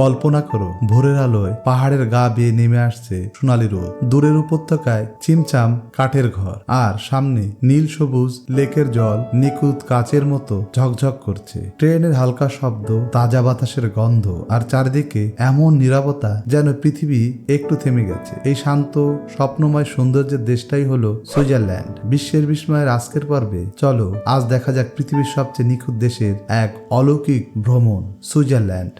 কল্পনা করো, ভোরের আলোয় পাহাড়ের গা বেয়ে নেমে আসছে সোনালি রোদ। দূরের উপত্যকায় চিমচাম কাঠের ঘর, আর সামনে নীল সবুজ লেকের জল নিখুঁত কাচের মতো ঝকঝক করছে। ট্রেনের হালকা শব্দ, তাজা বাতাসের গন্ধ, আর চারিদিকে এমন নিরাপত্তা যেন পৃথিবী একটু থেমে গেছে। এই শান্ত, স্বপ্নময় সৌন্দর্যের দেশটাই হলো সুইজারল্যান্ড। বিশ্বের বিস্ময়ের আজকের পর্বে চলো, আজ দেখা যাক পৃথিবীর সবচেয়ে নিখুঁত দেশের এক অলৌকিক ভ্রমণ, সুইজারল্যান্ড।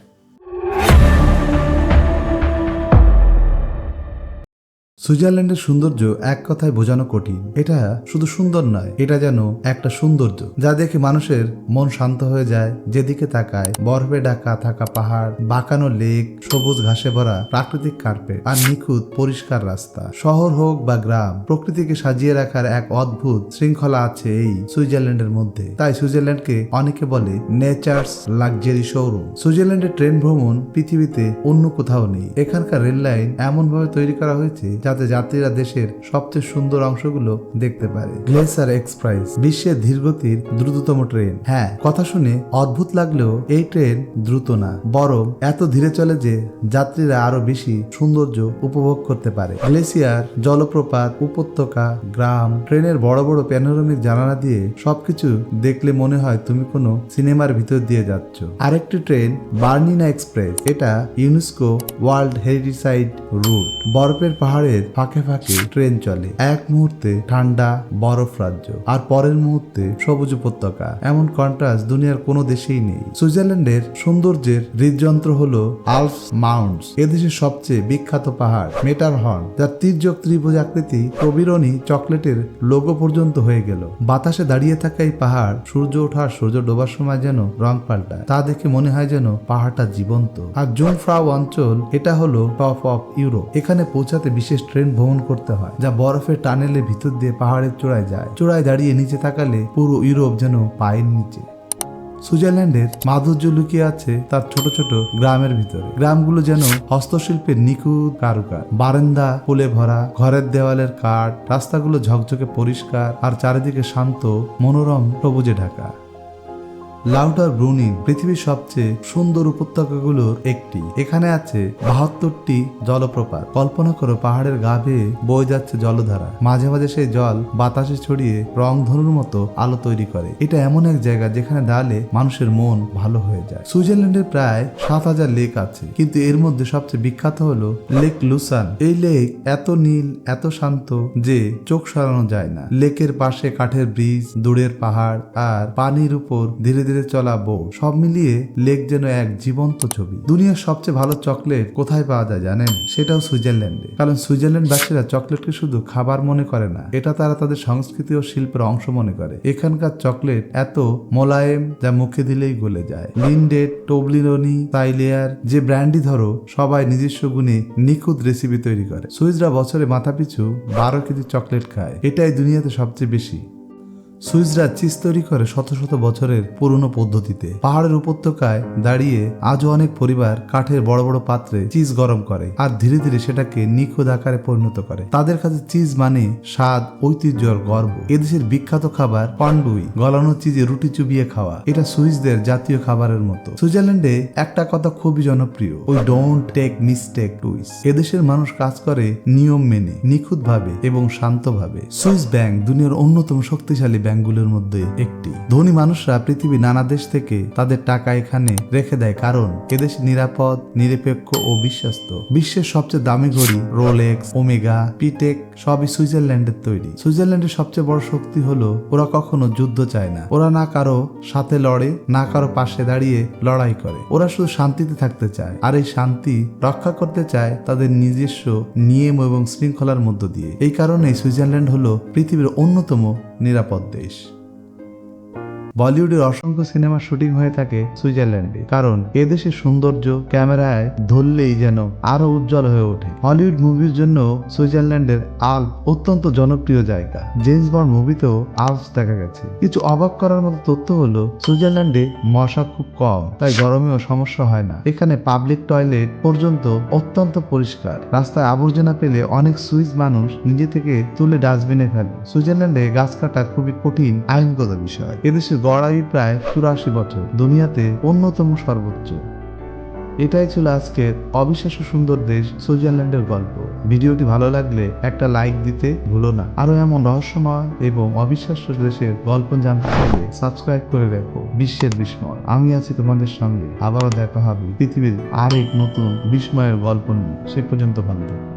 সুইজারল্যান্ডের সৌন্দর্য এক কথায় বোঝানো কঠিন। এটা শুধু সুন্দর নয়, এটা যেন একটা সৌন্দর্য, যা দেখে মানুষের মন শান্ত হয়ে যায়, যেদিকে তাকায়। বরফে ঢাকা থাকা পাহাড়, বাঁকানো লেক, সবুজ ঘাসে ভরা প্রাকৃতিক কার্পেট আর নিখুঁত পরিষ্কার রাস্তা। শহর হোক বা গ্রাম, প্রকৃতিকে সাজিয়ে রাখার এক অদ্ভুত শৃঙ্খলা আছে এই সুইজারল্যান্ডের মধ্যে। তাই সুইজারল্যান্ডকে অনেকে বলে নেচার্স লাক্সারি শোরুম। সুইজারল্যান্ডের ট্রেন ভ্রমণ পৃথিবীতে অন্য কোথাও নেই। এখানকার রেল লাইন এমন ভাবে তৈরি করা হয়েছে যাতে যাত্রীরা দেশের সবচেয়ে সুন্দর অংশগুলো দেখতে পারে। গ্লেসার এক্সপ্রেস বিশ্বের ধীরগতির দ্রুততম ট্রেন। হ্যাঁ কথা শুনে অদ্ভুত লাগলেও এই ট্রেন দ্রুত না, বরং এত ধীরে চলে যে যাত্রীরা আরও বেশি সৌন্দর্য উপভোগ করতে পারে। গ্লেসিয়ার জলপ্রপাত, উপত্যকা, গ্রাম, ট্রেনের বড় বড় প্যানোরামিক জানালা দিয়ে সবকিছু দেখলে মনে হয় তুমি কোনো সিনেমার ভিতর দিয়ে যাচ্ছ। আরেকটি ট্রেন, বার্নিনা এক্সপ্রেস, এটা UNESCO world heritage site route বরফের পাহাড়ের ফাঁকে ফাঁকে ট্রেন চলে। এক মুহূর্তে ঠান্ডা, বরফ রাজ্য। আর পরের মুহূর্তে সবুজ উপত্যকা। এমন কন্ট্রাস্ট দুনিয়ার কোনো দেশেই নেই। সুইজারল্যান্ডের সৌন্দর্যের হৃদযন্ত্র হলো আলফ মাউন্টস। এদেশের সবচেয়ে বিখ্যাত পাহাড়, মেটার হর্ন, যার তির্যক ত্রিভুজ আকৃতি প্রবীরণী চকলেটের লোগো পর্যন্ত হয়ে গেল। বাতাসে দাঁড়িয়ে থাকা এই পাহাড় সূর্য ওঠার সূর্য ডোবার সময় যেন রং পাল্টায়। তা দেখে মনে হয় যেন পাহাড়টা জীবন্ত। আর জুনফ্রাউ অঞ্চল, এটা হলো টপ অফ ইউরোপ। এখানে পৌঁছাতে বিশেষ ট্রেন ভ্রমণ করতে হয়, যা বরফের টানেলের ভিতর দিয়ে পাহাড়ের চূড়ায় যায়। চূড়ায় দাঁড়িয়ে নিচে তাকালে পুরো ইউরোপ যেন পায়ের নিচে। সুইজারল্যান্ডের মাধুর্য লুকিয়ে আছে তার ছোট ছোট গ্রামের ভিতরে। গ্রামগুলো যেন হস্তশিল্পের নিখুঁত কারুকার বারান্দা ফুলে ভরা, ঘরের দেওয়ালের কাঠ, রাস্তাগুলো ঝকঝকে পরিষ্কার, আর চারিদিকে শান্ত, মনোরম, সবুজে ঢাকা। লাউটার ব্রুনিন পৃথিবীর সবচেয়ে সুন্দর উপত্যকাগুলোর একটি। এখানে আছে বাহাত্তরটি জলপ্রপাত। কল্পনা করো পাহাড়ের গা বেয়ে বয়ে যাচ্ছে জলধারা। মাঝে মাঝে সেই জল বাতাসে ছড়িয়ে রং ধনুর মতো আলো তৈরি করে। এটা এমন এক জায়গা যেখানে দাঁড়ালে মানুষের মন ভালো হয়ে যায়। সুইজারল্যান্ডের প্রায় সাত হাজার লেক আছে। কিন্তু এর মধ্যে সবচেয়ে বিখ্যাত হলো লেক লুসান। এই লেক এত নীল, এত শান্ত যে চোখ সরানো যায় না। লেকের পাশে কাঠের ব্রিজ, দূরের পাহাড় আর পানির উপর ধীরে ধীরে চলা বউ সব মিলিয়ে লেক যেন এক জীবন্ত ছবি। দুনিয়ার সবচেয়ে ভালো চকলেট কোথায় পাওয়া যায় জানেন? সেটাও সুইজারল্যান্ডে। কারণ সুইজারল্যান্ডবাসীরা চকলেটকে শুধু খাবার মনে করে না, এটা তারা তাদের সংস্কৃতি ও শিল্পের অংশ মনে করে। এখানকার চকলেট এত মোলায়েম যা মুখে দিলেই গলে যায়। লিন্ডেড, টোবলিরনি, তাইলেয়ার, যে ব্র্যান্ডই ধরো, সবাই নিজস্ব গুণে নিখুঁত রেসিপি তৈরি করে। সুইজরা বছরে মাথাপিছু বারো কেজি চকলেট খায়। এটাই দুনিয়াতে সবচেয়ে বেশি। সুইসরা চিজ তৈরি করে শত শত বছরের পুরনো পদ্ধতিতে পাহাড়ের উপত্যকায় দাঁড়িয়ে আজও অনেক পরিবার কাঠের বড় বড় পাত্রে চিজ গরম করে আর ধীরে ধীরে সেটাকে নিখুঁত আকারে পরিণত করে। তাদের কাছে চিজ মানে স্বাদ, ঐতিহ্য গর্ব। এদেশের বিখ্যাত খাবার পান্ডুই গলানো চিজে রুটি চুবিয়ে খাওয়া। এটা সুইসদের জাতীয় খাবারের মতো। সুইজারল্যান্ডে একটা কথা খুবই জনপ্রিয়, ওই ডোন্ট টেক মিস্টেক টুইস এদেশের মানুষ কাজ করে নিয়ম মেনে নিখুঁত ভাবে এবং শান্তভাবে। সুইস ব্যাংক দুনিয়ার অন্যতম শক্তিশালী ব্যাংকগুলোর মধ্যে একটি। ধনী মানুষরা পৃথিবী নানা দেশ থেকে তাদের টাকা এখানে রেখে দেয় কারণ এদেশ নিরাপদ, নিরপেক্ষ ও বিশ্বস্ত। বিশ্বের সবচেয়ে দামি ঘড়ি রোলেক্স, ওমেগা, পিটেক সবই সুইজারল্যান্ডের তৈরি। সুইজারল্যান্ডের সবচেয়ে বড় শক্তি হলো, ওরা কখনো যুদ্ধ চায় না। ওরা না কারও সাথে লড়ে, না কারও পাশে দাঁড়িয়ে লড়াই করে। ওরা শুধু শান্তিতে থাকতে চায়, আর এই শান্তি রক্ষা করতে চায় তাদের নিজস্ব নিয়ম এবং শৃঙ্খলার মধ্য দিয়ে। এই কারণেই সুইজারল্যান্ড হলো পৃথিবীর অন্যতম নিরাপদ দেশ। বলিউডের অসংখ্য সিনেমা শুটিং হয়ে থাকে সুইজারল্যান্ডে। কারণ এদেশের সৌন্দর্য ক্যামেরায় ধরলেই যেন আরও উজ্জ্বল হয়ে ওঠে। হলিউড মুভির জন্য সুইজারল্যান্ডের আল্প অত্যন্ত জনপ্রিয় জায়গা। জেমস বন্ড মুভিতেও আল্পস দেখা গেছে। কিছু অবাক করার মতো তথ্য হলো, সুইজারল্যান্ডে মশা খুব কম, তাই গরমেও সমস্যা হয় না। এখানে পাবলিক টয়লেট পর্যন্ত অত্যন্ত পরিষ্কার। রাস্তায় আবর্জনা পেলে অনেক সুইস মানুষ নিজে থেকে তুলে ডাস্টবিনে ফেলে। সুইজারল্যান্ডে গাছ কাটা খুবই কঠিন, আইনগত বিষয়। এদেশের গড় আয়ু প্রায় চুরাশি বছর। দুনিয়াতে অন্যতম সর্বোচ্চ। এটাই ছিল আজকের অবিশ্বাস্য সুন্দর দেশ সুইজারল্যান্ডের গল্প। ভিডিওটি ভালো লাগলে একটা লাইক দিতে ভুলো না। আরও এমন রহস্যময় এবং অবিশ্বাস্য দেশের গল্প জানতে চাইলে সাবস্ক্রাইব করে রাখো বিশ্বের বিস্ময়। আমি আছি তোমাদের সঙ্গে। আবারও দেখা হবে পৃথিবীর আরেক নতুন বিস্ময়ের গল্প নিয়ে। সে পর্যন্ত ভালো।